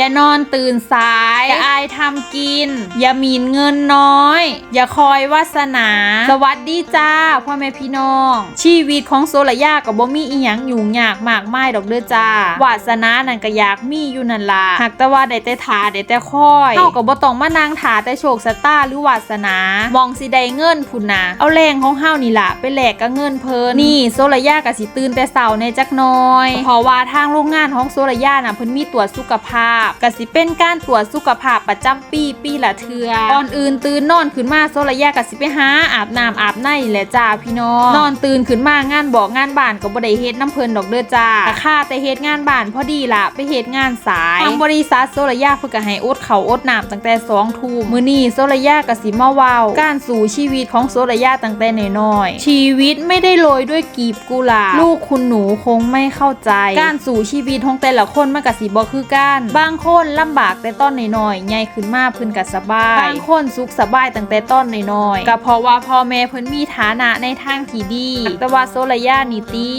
อย่านอนตื่นสาย อย่าอายทำกิน อย่าหมีนเงินน้อย อย่าคอยวาสนา สวัสดีจ้าพ่อแม่พี่น้อง ชีวิตของโซลยากับบ่มีอีหยังยุ่งยากมากมายดอกเด้อจ้าวาสนานั่นก็อยากมีอยู่นั่นล่ะหากแต่ว่าได้แต่ทาได้แต่คอยเฮาก็บ่ต้องมานั่งถาแต่โชคชะตาหรือวาสนามองสิได้เงินพุ่นนะเอาแรงของเฮานี่ล่ะไปแลกกับเงินเพิ่นนี่โซลยาก็สิตื่นแต่เช้าในจักหน้อย เพราะว่าทางโรงงานของโซลยาน่ะเพิ่นมีตรวจสุขภาพก็สิเป็นการตรวจสุขภาพประจำปีปีละเทื่อก่อนอื่นตื่นนอนขึ้นมาโซลยาก็สิไปหาอาบน้ำอาบในแหละจ้าพี่น้องนอนตื่นขึ้นมางานบอกงานบ้านก็บ่ได้เฮ็ดน้ำเพิ่นดอกเด้อจ้าแต่ค่าแต่เฮ็ดงานบ้านพอดีละไปเฮ็ดงานสายทางบริษัทโซลยาเพิ่นก็ให้อดเขาอดน้ำตั้งแต่2ทุ่มมื้อนี้โซลยาก็สิมาเว้าการสู่ชีวิตของโซลยาตั้งแต่น้อยๆชีวิตไม่ได้โรยด้วยกีบกุหลาบลูกคุณหนูคงไม่เข้าใจ การสู่ชีวิตของแต่ละคนมันก็สิบ่คือกันบางคนลำบากแต่ต้นน้อยๆใหญ่ขึ้นมาเพิ่นก็สบายบางคนสุขสบายตั้งแต่ต้นน้อยๆก็เพราะว่าพ่อแม่เพิ่นมีฐานะในทางที่ดีแต่ว่าโซลยานี่ตี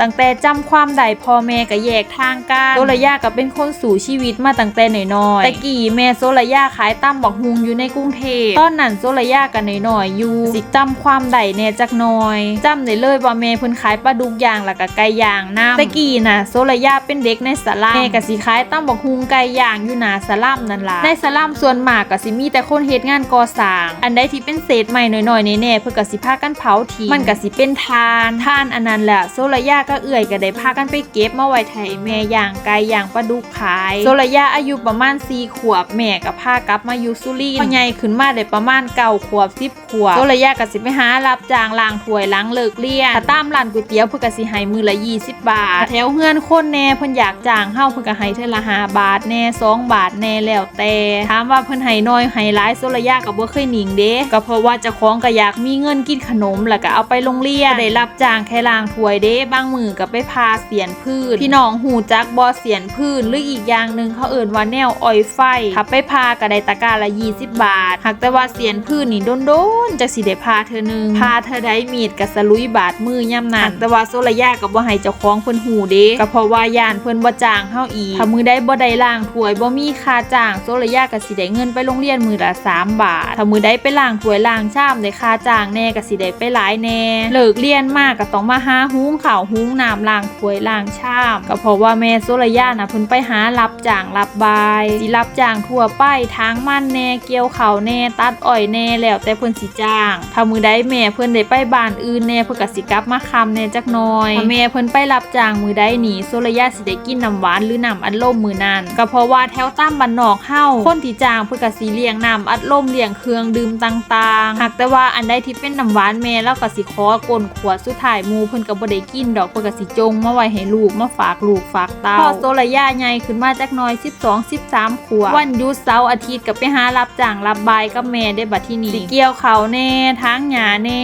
ตั้งแต่จำความใดพ่อแม่ก็แยกทางกันโซลยาก็เป็นคนสู่ชีวิตมาตั้งแต่น้อยๆแต่กี่แม่โซลยาขายตั้มบักฮุงอยู่ในกรุงเทพตอนนั้นโซลยากันน้อยๆอยู่สิจำความใดแน่จักหน่อยจำได้เลยว่าแม่เพิ่นขายปลาดุกย่างแล้วก็ไก่ย่างน้ำแต่กี้น่ะโซลยาเป็นเด็กในสลัมแม่ก็สิขายตั้มบักฮุงไก่ย่างอยู่หนาสลัมนั่นล่ะในสลัมส่วนมากก็สิมีแต่คนเฮ็ดงานก่อสร้าง อันใดที่เป็นเศษใหม่น้อยๆแน่ๆเพิ่นก็สิพากันเผาทิ้งมันก็สิเป็นทานทานอันนั้นแหละโซลยาก็เอื่อยก็ได้พากันไปเก็บมาไว้ไถแม่ย่างไก่ย่างปลาดุกขาย โซลยาอายุประมาณ4ขวบแม่ก็พากลับมาอยู่สุรินทร์พอใหญ่ขึ้นมาได้ประมาณ9ขวบ10ขวบโซลยาก็สิไปหารับจ้างล้างถ้วยล้างเลิกเรียนถ้าตามร้านก๋วยเตี๋ยวเพิ่นก็สิให้มือละ20 บาทถ้าแถวเฮือนคนแน่เพิ่นอยากจ้างเฮาเพิ่นก็ให้เทื่อละ5บาทแน่2บาทแน่แล้วแต่ถามว่าเพิ่นให้น้อยให้หลายโซลยาก็บ่เคยหนิงเด้ก็เพราะว่าเจ้าของก็อยากมีเงินกินขนมแล้วก็เอาไปโรงเรียนได้รับจ้างแค่ล้างถ้วยเด้บางมือก็ไปพาเสียนพืชพี่น้องหูจักบ่เสียนพืชหรืออีกอย่างหนึ่งเขาเอิ่นว่าแนวออยไฟถ้าไปพาก็ได้ตะกร้าละ20 บาทหากแต่ว่าเสียนพืชนี่โดนๆจักสิได้พาเธอหนึงพาเธอได้มีดก็สลุยบาดมือย่ำนั้นหากแต่ว่าโซลยาก็บ่ให้เจ้าของเพิ่นหูเด้ก็เพราะว่าย่านเพิ่นบ่จ้างเฮาอีกถ้ามือได้บ่ได้ล้างางถ้วยบ่มีค่าจ้างโซลยาก็สิได้เงินไปโรงเรียนมือละ3บาทถ้ามือได้ไปล้างถ้วยล้างชามได้ค่าจ้างแน่ก็สิได้ไปหลายแน่เลิกเรียนมากก็ต้องมาหาหุงข้าวหุงน้ำล้างถ้วยล้างชามก็เพราะว่าแม่โซลยาน่ะเพิ่นไปหารับจ้างรับบายสิรับจ้างทั่วไปทางมันแน่เกี่ยวข้าวแน่ตัดอ้อยแน่แล้วแต่เพิ่นสิจ้างถ้ามือได้แม่เพิ่นได้ไปบ้านอื่นแน่เพิ่นก็สิกลับมาคำแน่จักหน่อยถ้าแม่เพิ่นไปรับจ้างมือได้หนีโซลยาสิได้กินน้ำหวานหรือน้ำอัดลมมือนั้นก็เพราะว่าแถวตั้มบ้านนอกเฮาคนที่จ้างเพิ่นก็สิเลี้ยงน้ำอัดลมเลี้ยงเครื่องดื่มต่างๆ หากแต่ว่าอันใดที่เป็นน้ำหวานแม่แล้วก็สิขอกลนขวดสุดท้ายมูเพิ่นก็บ่ได้กินดอกเพิ่นก็สิจงมาไว้ให้ลูกมาฝากลูกฝากเต้าพอโซลยาใหญ่ขึ้นมาจักน่อย 12 13ขวบวันหยุดเสาร์อาทิตย์ก็ไปหารับจ้างรับบายกับแม่ได้บัดที่นี่สิเกี่ยวเขาแน่ทางหญ้าแน่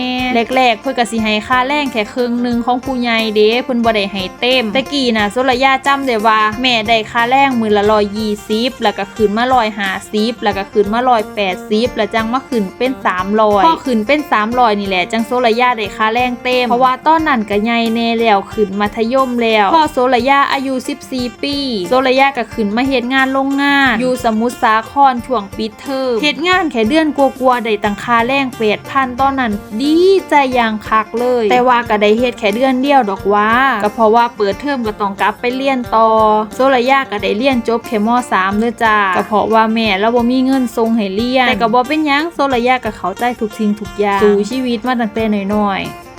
แรกๆเพิ่นก็สิให้ค่าแรงแค่ครึ่งหนึงของผู้ใหญ่เด้เพิ่นบ่ได้ให้เต็มต่กี้น่ะโซลยาจำได้ว่าแม่ได้ค่าแรงมื้อละ120แล้วก็ขึ้นมา150แล้วก็ขึ้นมา180แล้วจังมาขึ้นเป็น300พอขึ้นเป็น300นี่แหละ จังโซลยาได้ค่าแรงเต็ม เพราะว่าตอนนั้นก็ใหญ่แน่แล้วขึ้นมัธยมแล้ว พ่อโซลยาอายุ 14 ปี โซลยาก็ขึ้นมาเฮ็ดงานโรงงาน อยู่สมุทรสาครช่วงปิดเทอมเฮ็ดงานแค่เดือนกลัวๆได้ตังค่าแรง8,000ตอนนั้นดีใจอย่างคักเลย แต่ว่าก็ได้เฮ็ดแค่เดือนเดียวดอกว่า ก็เพราะว่าเปิดเทอมก็ต้องกลับไปเรียนต่อ โซลยาก็ได้เรียนจบแค่ม .3 เด้อจ้าก็เพราะว่าแม่เราบ่มีเงินส่งให้เรียนแต่ก็บ่เป็นหยังโซลยาก็เข้าใจทุกสิ่งทุกอย่าง สู่ชีวิตมาตั้งแต่น้อยๆ